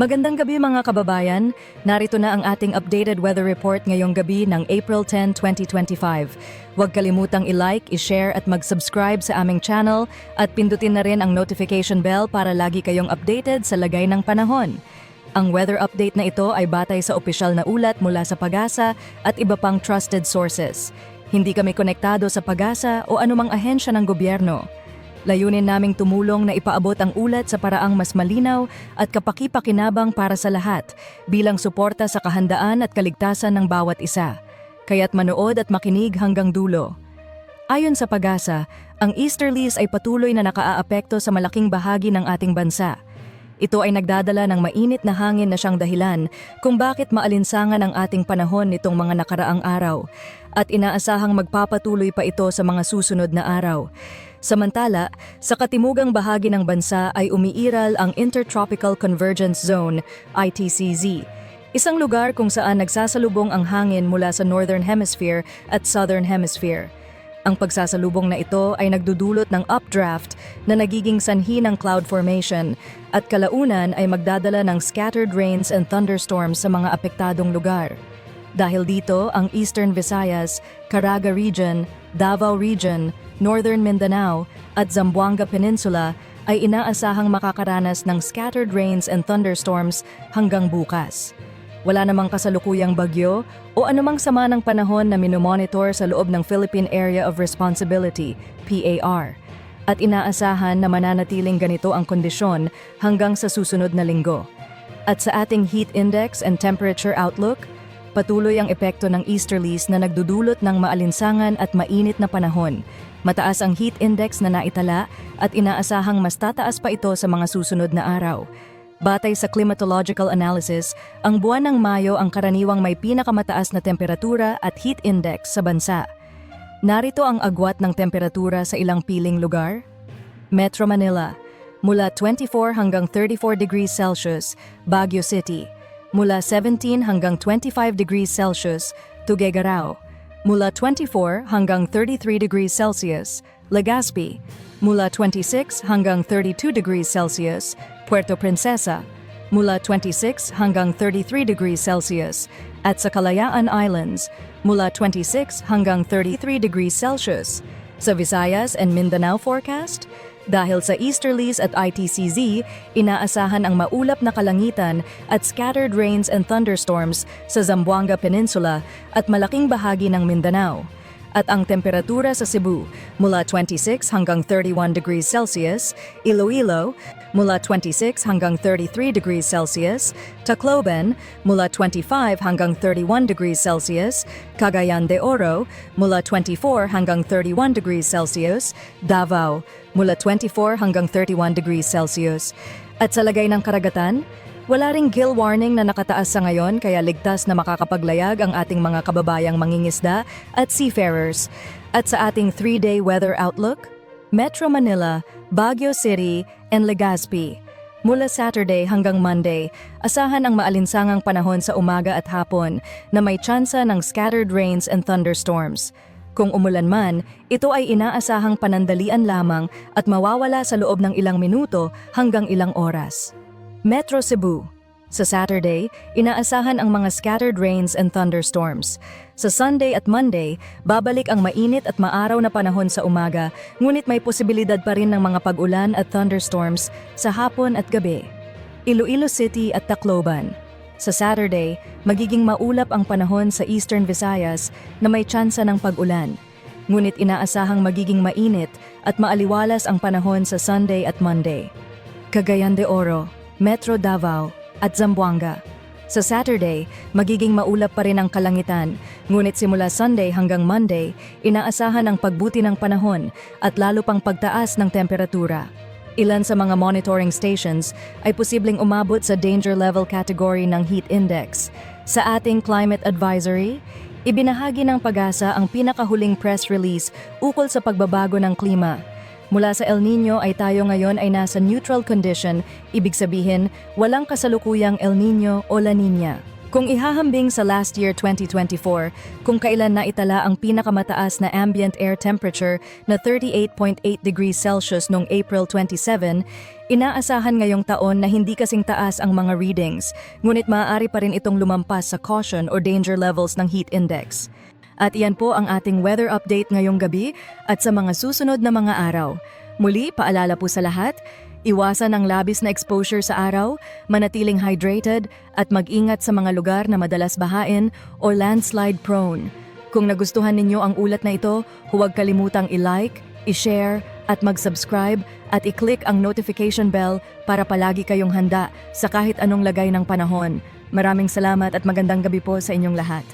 Magandang gabi mga kababayan. Narito na ang ating updated weather report ngayong gabi ng April 10, 2025. Huwag kalimutang i-like, i-share at mag-subscribe sa aming channel at pindutin na rin ang notification bell para lagi kayong updated sa lagay ng panahon. Ang weather update na ito ay batay sa opisyal na ulat mula sa Pagasa at iba pang trusted sources. Hindi kami konektado sa Pagasa o anumang ahensya ng gobyerno. Layunin naming tumulong na ipaabot ang ulat sa paraang mas malinaw at kapaki-pakinabang para sa lahat bilang suporta sa kahandaan at kaligtasan ng bawat isa. Kaya't manood at makinig hanggang dulo. Ayon sa Pagasa, ang easterlies ay patuloy na nakaaapekto sa malaking bahagi ng ating bansa. Ito ay nagdadala ng mainit na hangin na siyang dahilan kung bakit maalinsangan ang ating panahon nitong mga nakaraang araw at inaasahang magpapatuloy pa ito sa mga susunod na araw. Samantala, sa katimugang bahagi ng bansa ay umiiral ang Intertropical Convergence Zone, ITCZ, isang lugar kung saan nagsasalubong ang hangin mula sa Northern Hemisphere at Southern Hemisphere. Ang pagsasalubong na ito ay nagdudulot ng updraft na nagiging sanhi ng cloud formation at kalaunan ay magdadala ng scattered rains and thunderstorms sa mga apektadong lugar. Dahil dito, ang Eastern Visayas, Caraga Region, Davao Region, Northern Mindanao at Zamboanga Peninsula ay inaasahang makakaranas ng scattered rains and thunderstorms hanggang bukas. Wala namang kasalukuyang bagyo o anumang sama ng panahon na minomonitor sa loob ng Philippine Area of Responsibility, PAR, at inaasahan na mananatiling ganito ang kondisyon hanggang sa susunod na linggo. At sa ating heat index and temperature outlook, patuloy ang epekto ng easterlies na nagdudulot ng maalinsangan at mainit na panahon. Mataas ang heat index na naitala at inaasahang mas tataas pa ito sa mga susunod na araw. Batay sa climatological analysis, ang buwan ng Mayo ang karaniwang may pinakamataas na temperatura at heat index sa bansa. Narito ang agwat ng temperatura sa ilang piling lugar. Metro Manila, mula 24 hanggang 34 degrees Celsius, Baguio City. Mula 17 hanggang 25 degrees Celsius, Tuguegarao. Mula 24 hanggang 33 degrees Celsius, Legazpi. Mula 26 hanggang 32 degrees Celsius, Puerto Princesa. Mula 26 hanggang 33 degrees Celsius. At sa Kalayaan Islands, mula 26 hanggang 33 degrees Celsius. Sa Visayas and Mindanao forecast, dahil sa easterlies at ITCZ, inaasahan ang maulap na kalangitan at scattered rains and thunderstorms sa Zamboanga Peninsula at malaking bahagi ng Mindanao. At ang temperatura sa Cebu mula 26 hanggang 31 degrees Celsius, Iloilo mula 26 hanggang 33 degrees Celsius, Tacloban mula 25 hanggang 31 degrees Celsius, Cagayan de Oro mula 24 hanggang 31 degrees Celsius, Davao mula 24 hanggang 31 degrees Celsius. At sa lagay ng karagatan, wala ring gill warning na nakataas sa ngayon kaya ligtas na makakapaglayag ang ating mga kababayang mangingisda at seafarers. At sa ating 3-day weather outlook, Metro Manila, Baguio City, and Legazpi. Mula Saturday hanggang Monday, asahan ang maalinsangang panahon sa umaga at hapon na may tsansa ng scattered rains and thunderstorms. Kung umulan man, ito ay inaasahang panandalian lamang at mawawala sa loob ng ilang minuto hanggang ilang oras. Metro Cebu. Sa Saturday, inaasahan ang mga scattered rains and thunderstorms. Sa Sunday at Monday, babalik ang mainit at maaraw na panahon sa umaga, ngunit may posibilidad pa rin ng mga pag-ulan at thunderstorms sa hapon at gabi. Iloilo City at Tacloban. Sa Saturday, magiging maulap ang panahon sa Eastern Visayas na may tsansa ng pag-ulan. Ngunit inaasahang magiging mainit at maaliwalas ang panahon sa Sunday at Monday. Cagayan de Oro, Metro Davao at Zamboanga. Sa Saturday, magiging maulap pa rin ang kalangitan, ngunit simula Sunday hanggang Monday, inaasahan ang pagbuti ng panahon at lalo pang pagtaas ng temperatura. Ilan sa mga monitoring stations ay posibleng umabot sa danger level category ng heat index. Sa ating climate advisory, ibinahagi ng pag-asa ang pinakahuling press release ukol sa pagbabago ng klima. Mula sa El Nino ay tayo ngayon ay nasa neutral condition, ibig sabihin walang kasalukuyang El Nino o La Nina. Kung ihahambing sa last year 2024, kung kailan na itala ang pinakamataas na ambient air temperature na 38.8 degrees Celsius noong April 27, Inaasahan ngayong taon na hindi kasing taas ang mga readings, ngunit maaari pa rin itong lumampas sa caution or danger levels ng heat index. At iyan po ang ating weather update ngayong gabi at sa mga susunod na mga araw. Muli, paalala po sa lahat, iwasan ang labis na exposure sa araw, manatiling hydrated at mag-ingat sa mga lugar na madalas bahain o landslide prone. Kung nagustuhan ninyo ang ulat na ito, huwag kalimutang i-like, i-share at mag-subscribe at i-click ang notification bell para palagi kayong handa sa kahit anong lagay ng panahon. Maraming salamat at magandang gabi po sa inyong lahat.